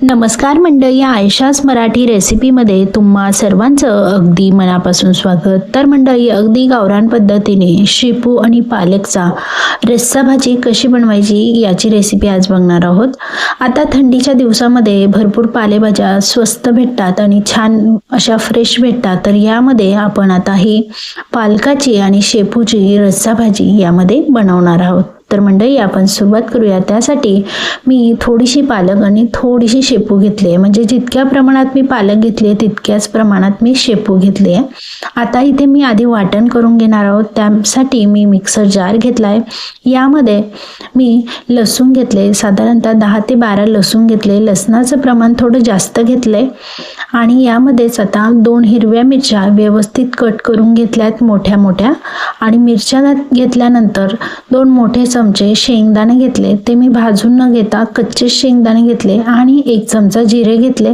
नमस्कार मंडळी आयशास मराठी रेसिपीमध्ये तुम्हा सर्वांचं अगदी मनापासून स्वागत. तर मंडळी अगदी गावरान पद्धतीने शेपू आणि पालकचा रस्सा भाजी कशी बनवायची याची रेसिपी आज बघणार आहोत. आता थंडीच्या दिवसामध्ये भरपूर पालेभाज्या स्वस्त भेटतात आणि छान अशा फ्रेश भेटतात. तर यामध्ये आपण आता ही पालकाची आणि शेपूची रस्सा भाजी यामध्ये बनवणार आहोत. तर मंडळी आपण सुरुवात करूया. त्यासाठी मी थोडीशी पालक आणि थोडीशी शेपू घेतली आहे म्हणजे जितक्या प्रमाणात मी पालक घेतली आहे तितक्याच प्रमाणात मी शेपू घेतली आहे आता इथे मी आधी वाटण करून घेणार आहोत. त्यासाठी मी मिक्सर जार घेतला आहे यामध्ये मी लसूण घेतले साधारणतः दहा ते बारा लसूण घेतले लसणाचं प्रमाण थोडं जास्त घेतलं आहे आणि यामध्येच आता दोन हिरव्या मिरच्या व्यवस्थित कट करून घेतल्यात मोठ्या मोठ्या. आणि मिरच्या घेतल्यानंतर दोन मोठे चमचे शेंगदाणे घेतले. ते मी भाजून न घेता कच्चे शेंगदाणे घेतले आणि एक चमचा जिरे घेतले.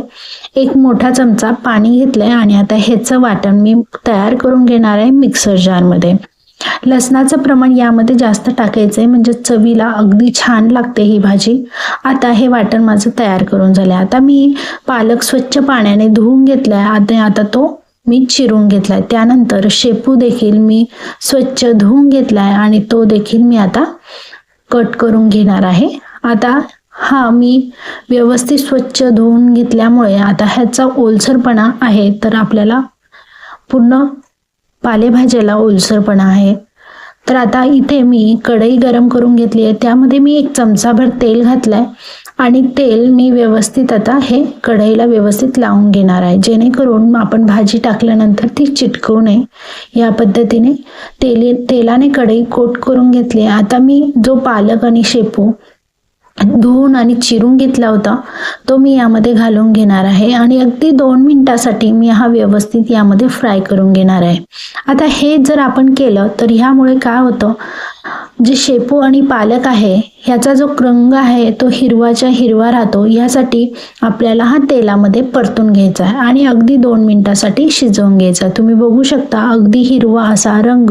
एक मोठा चमचा पाणी घेतले आणि आता ह्याचं वाटण मी तयार करून घेणार आहे मिक्सर जारमध्ये. लसणाचं प्रमाण यामध्ये जास्त टाकायचं आहे म्हणजे चवीला अगदी छान लागते ही भाजी. आता हे वाटण माझं तयार करून झालं आता मी पालक स्वच्छ पाण्याने धुवून घेतलाय. आता आता तो मी चिरून घेतलाय. त्यानंतर शेपू देखील मी स्वच्छ धुवून घेतलाय आणि तो देखील मी आता कट करून घेणार आहे. आता हा मी व्यवस्थित स्वच्छ धुवून घेतल्यामुळे आता ह्याचा ओलसरपणा आहे. तर आपल्याला पूर्ण पालेभाज्याला ओलसरपणा आहे. तर आता इथे मी कढई गरम करून घेतली आहे. त्यामध्ये मी एक चमचाभर तेल घातलाय. आणि तेल मी व्यवस्थित आता हे कढईला व्यवस्थित लावून घेणार आहे. जेणेकरून आपण भाजी टाकल्यानंतर ती चिटकवू नये. या पद्धतीने तेली तेलाने कढई कोट करून घेतली. आता मी जो पालक आणि शेपू धुवून आणि चिरून घेतला होता तो मी यामध्ये घालून घेणार आहे आणि अगदी दोन मिनिटासाठी मी हा व्यवस्थित यामध्ये फ्राय करून घेणार आहे. आता हे जर आपण केलं तर ह्यामुळे काय होतं? जे शेपू आणि पालक आहे ह्याचा जो रंग आहे तो हिरवाच्या हिरवा राहतो. यासाठी आपल्याला हा तेलामध्ये परतून घ्यायचा आहे आणि अगदी दोन मिनिटासाठी शिजवून घ्यायचा तुम्ही बघू शकता अगदी हिरवा असा रंग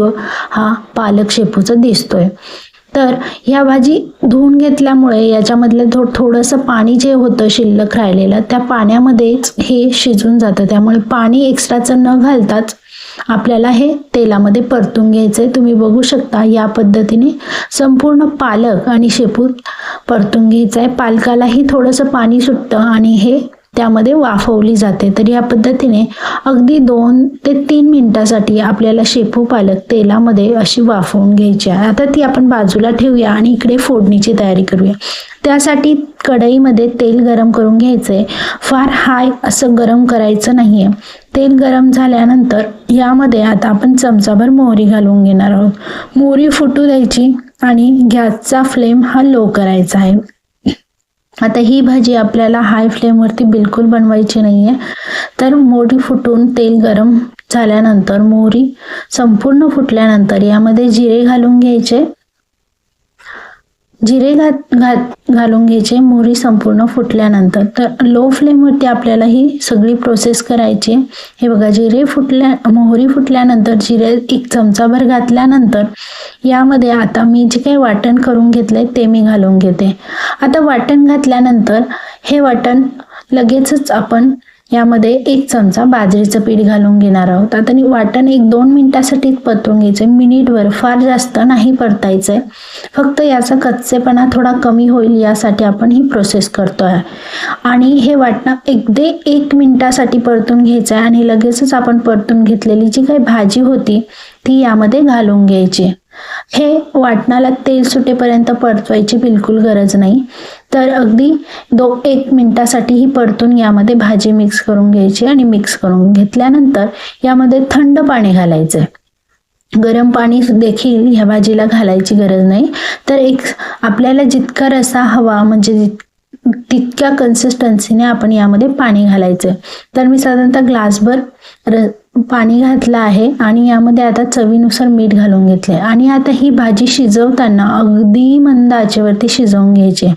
हा पालक शेपूचा दिसतोय. तर ह्या भाजी धुवून घेतल्यामुळे याच्यामधलं थो थोडंसं पाणी जे होतं शिल्लक राहिलेलं त्या पाण्यामध्येच हे शिजून जातं. त्यामुळे पाणी एक्स्ट्राचं न घालताच आपल्याला हे तेलामध्ये परतून घ्यायचं आहे तुम्ही बघू शकता या पद्धतीने संपूर्ण पालक आणि शेपूत परतून घ्यायचं आहे पालकालाही थोडंसं पाणी सुटतं आणि हे त्यामध्ये वाफवली जाते. तर या पद्धतीने अगदी दोन ते तीन मिनिटासाठी आपल्याला शेपू पालक तेलामध्ये अशी वाफवून घ्यायची आहे. आता ती आपण बाजूला ठेवूया आणि इकडे फोडणीची तयारी करूया. त्यासाठी कढईमध्ये तेल गरम करून घ्यायचं आहे फार हाय असं गरम करायचं नाही आहे तेल गरम झाल्यानंतर यामध्ये आता आपण चमचाभर मोहरी घालून घेणार आहोत. मोहरी फुटू द्यायची आणि गॅसचा फ्लेम हा लो करायचा आहे. आता ही भाजी आपल्याला हाय फ्लेमवरती बिलकुल बनवायची नाही आहे तर मोहरी फुटून तेल गरम झाल्यानंतर मोहरी संपूर्ण फुटल्यानंतर यामध्ये जिरे घालून घ्यायचे. जिरे घात घात घालून घ्यायचे. मोहरी संपूर्ण फुटल्यानंतर. तर लो फ्लेमवरती आपल्याला ही सगळी प्रोसेस करायची. हे बघा जिरे फुटल्या मोहरी फुटल्यानंतर जिरे एक चमचाभर घातल्यानंतर यामध्ये आता मी जे काही वाटण करून घेतलंय ते मी घालून घेते. आता वाटण घातल्यानंतर हे वाटण लगेचच आपण यामध्ये एक चमचा बाजरीचं पीठ घालून घेणार आहोत. आता वाटण एक दोन मिनिटासाठी परतून घ्यायचं मिनिटभर फार जास्त नाही परतायचं आहे फक्त याचा कच्चेपणा थोडा कमी होईल यासाठी आपण ही प्रोसेस करतो आहे आणि हे वाटणं एकदे एक मिनिटासाठी परतून घ्यायचं आहे आणि लगेचच आपण परतून घेतलेली जी काही भाजी होती ती यामध्ये घालून घ्यायची. हे वाटणाला तेल सुटेपर्यंत परतवायची बिलकुल गरज नाही. तर अगदी दो एक मिनटासाठीही परतून यामध्ये भाजी मिक्स करून घ्यायची आणि मिक्स करून घेतल्यानंतर यामध्ये थंड पाणी घालायचं आहे गरम पाणी देखील ह्या भाजीला घालायची गरज नाही. तर एक आपल्याला जितका रसा हवा म्हणजे तितक्या कन्सिस्टन्सीने आपण यामध्ये पाणी घालायचं तर मी साधारणतः ग्लासभर र पाणी घातलं आहे आणि यामध्ये आता चवीनुसार मीठ घालून घेतले आणि आता ही भाजी शिजवताना अगदी मंद आचेवरती शिजवून घ्यायची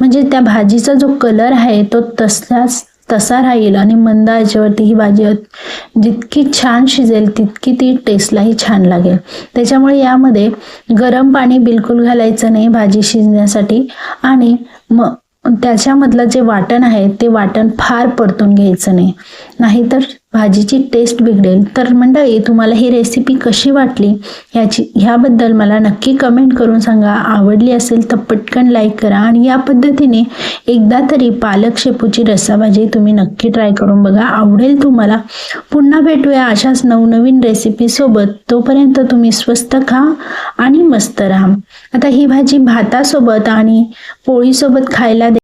म्हणजे त्या भाजीचा जो कलर आहे तो तसाच तसा राहील आणि मंद आचेवरती ही भाजी जितकी छान शिजेल तितकी ती टेस्टलाही छान लागेल. त्याच्यामुळे यामध्ये गरम पाणी बिलकुल घालायचं नाही भाजी शिजण्यासाठी. आणि मग त्याच्यामधलं जे वाटण आहे ते वाटण फार परतून घ्यायचं नाही. नाहीतर भाजीची टेस्ट बिघडेल. तर मंडळी तुम्हाला ही रेसिपी कशी वाटली? ह्याची ह्याबद्दल मला नक्की कमेंट करून सांगा. आवडली असेल तर पटकन लाईक करा आणि या पद्धतीने एकदा तरी पालक शेपूची रस्साभाजी तुम्ही नक्की ट्राय करून बघा. आवडेल तुम्हाला. पुन्हा भेटूया अशाच नवनवीन रेसिपीसोबत तोपर्यंत तुम्ही स्वस्त खा आणि मस्त राहा. आता ही भाजी भातासोबत आणि पोळीसोबत खायला